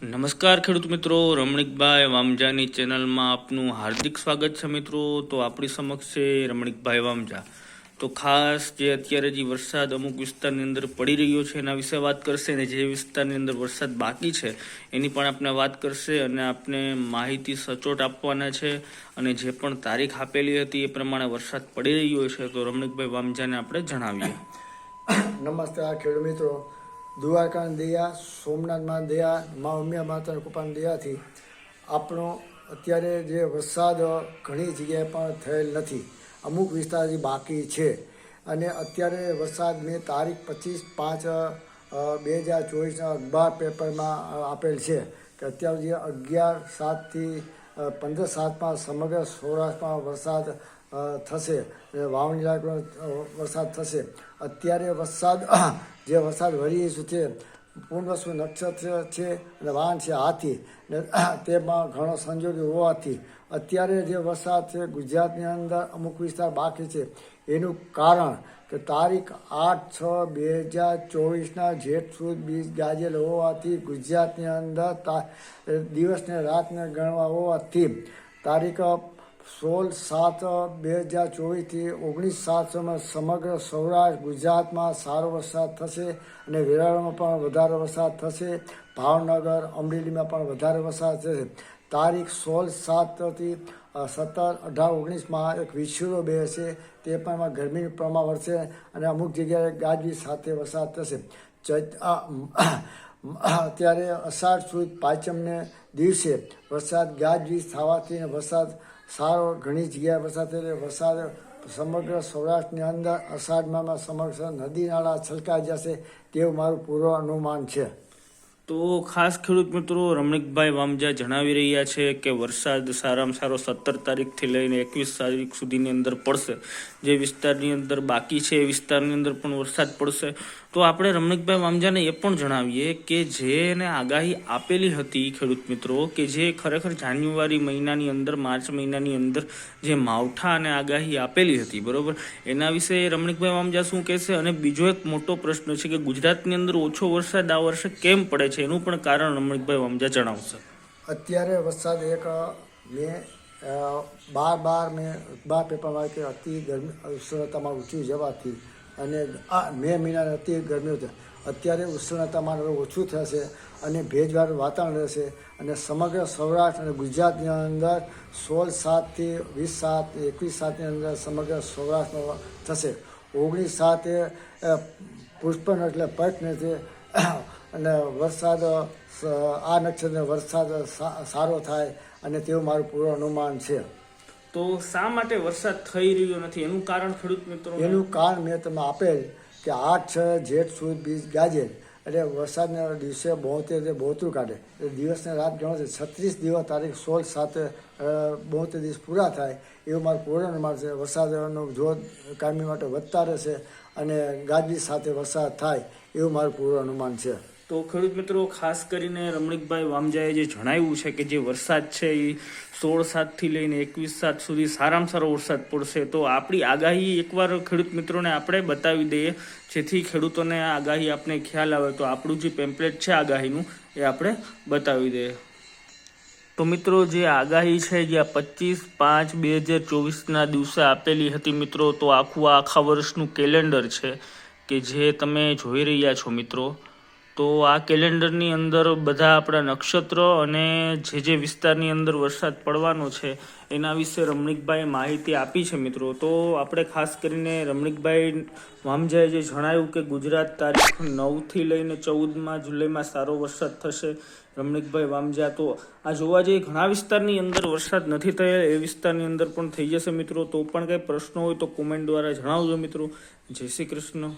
નમસ્કાર ખેડૂત મિત્રો, રમણીકભાઈ વામજાની ચેનલમાં આપનું હાર્દિક સ્વાગત છે મિત્રો. તો આપણી સમક્ષ છે રમણીકભાઈ વામજા. તો ખાસ જે અત્યારે જે વરસાદ અમુક વિસ્તારની અંદર પડી રહ્યો છે એના વિશે વાત કરશે અને જે વિસ્તારની અંદર વરસાદ બાકી છે એની પણ આપણે વાત કરશે અને આપને માહિતી સચોટ આપવાના છે અને જે પણ તારીખ આપેલી હતી એ પ્રમાણે વરસાદ પડી રહ્યો છે તો રમણીકભાઈ વામજાને આપણે જણાવીએ. નમસ્કાર ખેડૂત મિત્રો. દ્વારકાની દયા સોમનાથમાં દયા, મા ઉમિયા માતાના કૃપાની દયાથી આપણો અત્યારે જે વરસાદ ઘણી જગ્યાએ પણ થયેલ નથી. અમુક વિસ્તાર હજી બાકી છે. અને અત્યારે વરસાદ મેં તારીખ પચીસ પાંચ બે હજાર ચોવીસના અખબાર પેપરમાં આપેલ છે કે અત્યાર સુધી અગિયાર સાતથી પંદર સાતમાં સમગ્ર સૌરાષ્ટ્રમાં વરસાદ થશે. વાવણી લાયક વરસાદ થશે. અત્યારે વરસાદ જે વરસાદ વરી છે, પૂર્ણસુ નક્ષત્ર છે અને વાહન છે હાથી. ને તેમાં ઘણો સંજોગ હોવાથી અત્યારે જે વરસાદ છે, ગુજરાતની અંદર અમુક વિસ્તાર બાકી છે. એનું કારણ કે તારીખ આઠ છ બે હજાર ચોવીસના જેઠ સુદ બીજ ગાજેલ હોવાથી ગુજરાતની અંદર દિવસને રાતને ગણવા હોવાથી તારીખ સોળ સાત બે હજાર ચોવીસથી ઓગણીસ સાતમાં સમગ્ર સૌરાષ્ટ્ર, ગુજરાતમાં સારો વરસાદ થશે અને વેરાળામાં પણ વધારે વરસાદ થશે. ભાવનગર, અમરેલીમાં પણ વધારે વરસાદ થશે. તારીખ સોળ સાતથી સત્તર, અઢાર, ઓગણીસમાં એક વિછુરો બેસે તે પણ એમાં ગરમીનું પ્રમાણ વધશે અને અમુક જગ્યાએ ગાજવી સાથે વરસાદ થશે. ચૈત આ અત્યારે અષાઢ સુદ પાંચમને દિવસે વરસાદ ગાજવીજ થવાથી વરસાદ સારો, ઘણી જગ્યાએ વરસાદ એટલે વરસાદ સમગ્ર સૌરાષ્ટ્રની અંદર અષાઢમાં સમગ્ર નદી નાળા છલકાઈ જશે તેવું મારું પૂર્વ અનુમાન છે. તો ખાસ ખેડૂત મિત્રો રમણીકભાઈ વામજા જણાવી રહ્યા છે કે વરસાદ સારામાં સારો સત્તર તારીખથી લઈને એકવીસ તારીખ સુધીની અંદર પડશે. જે વિસ્તારની અંદર બાકી છે એ વિસ્તારની અંદર પણ વરસાદ પડશે. તો આપણે રમણીકભાઈ વામજાને એ પણ જણાવીએ કે જેને આગાહી આપેલી હતી ખેડૂત મિત્રો કે જે ખરેખર જાન્યુઆરી મહિનાની અંદર, માર્ચ મહિનાની અંદર જે માવઠા અને આગાહી આપેલી હતી, બરોબર? એના વિશે રમણીકભાઈ વામજા શું કહેશે? અને બીજો એક મોટો પ્રશ્ન છે કે ગુજરાતની અંદર ઓછો વરસાદ આ વર્ષે કેમ પડે છે? એનું પણ કારણ રમણીકભાઈ વમજા જણાવશે. અત્યારે વરસાદ એક મેં બાર બાર મેં, બાર પેપરમાં કે અતિ ગરમી ઉષ્ણતામાં ઊંચી જવાથી અને, આ, મે મહિનાની અતિ ગરમી હતી અત્યારે ઉષ્ણતામાન ઓછું થશે અને ભેજવાળું વાતાવરણ રહેશે અને સમગ્ર સૌરાષ્ટ્ર અને ગુજરાતની અંદર સોળ સાતથી વીસ સાત, એકવીસ સાતની અંદર સમગ્ર સૌરાષ્ટ્રમાં થશે. ઓગણીસ સાતે પુષ્પન એટલે પટને છે અને વરસાદ આ નક્ષત્ર વરસાદ સારો થાય અને તેવું મારું પૂર્વ અનુમાન છે. તો શા માટે વરસાદ થઈ રહ્યો નથી? એનું કારણ ખેડૂત મિત્રો? એનું કારણ મેં તમે આપેલ કે આઠ છ જેઠ સુદ બીજ ગાજે એટલે વરસાદના દિવસે બોતેર તે બોતરું કાઢે. એટલે દિવસને રાત ગણો છે છત્રીસ દિવસ તારીખ સોળ સાતે બોતેર દિવસ પૂરા થાય એવું મારું પૂર્ણ અનુમાન છે. વરસાદનો જોત કાયમી માટે વધતા રહેશે અને ગાજવી સાથે વરસાદ થાય એવું મારું પૂર્વ અનુમાન છે. તો ખેડૂત મિત્રો, ખાસ કરીને રમણીકભાઈ વામજાએ જે જણાવ્યું છે કે જે વરસાદ છે એ સોળ સાતથી લઈને એકવીસ સાત સુધી સારામાં સારો વરસાદ પડશે. તો આપણી આગાહી એકવાર ખેડૂત મિત્રોને આપણે બતાવી દઈએ, જેથી ખેડૂતોને આગાહી આપણે ખ્યાલ આવે. તો આપણું જે પેમ્પલેટ છે આગાહીનું એ આપણે બતાવી દઈએ. તો મિત્રો, જે આગાહી છે જે પચીસ પાંચ બે હજાર ચોવીસના દિવસે આપેલી હતી મિત્રો, તો આખું આખા વર્ષનું કેલેન્ડર છે કે જે તમે જોઈ રહ્યા છો મિત્રો. તો આ કેલેન્ડરની અંદર બધા આપણા નક્ષત્ર અને જે જે વિસ્તારની અંદર વરસાદ પડવાનો છે, એના વિશે રમણીકભાઈ માહિતી આપી છે મિત્રો. તો આપણે ખાસ કરીને રમણીકભાઈ વામજાએ જે જણાવ્યું કે ગુજરાત તારીખ નવથી લઈને ચૌદમાં જુલાઈમાં સારો વરસાદ થશે. રમણીકભાઈ વામજા, તો આ જોવા જઈએ ઘણા વિસ્તારની અંદર વરસાદ નથી થયેલ એ વિસ્તારની અંદર પણ થઈ જશે મિત્રો. તો પણ કંઈ પ્રશ્નો હોય તો કોમેન્ટ દ્વારા જણાવજો મિત્રો. જય શ્રી કૃષ્ણ.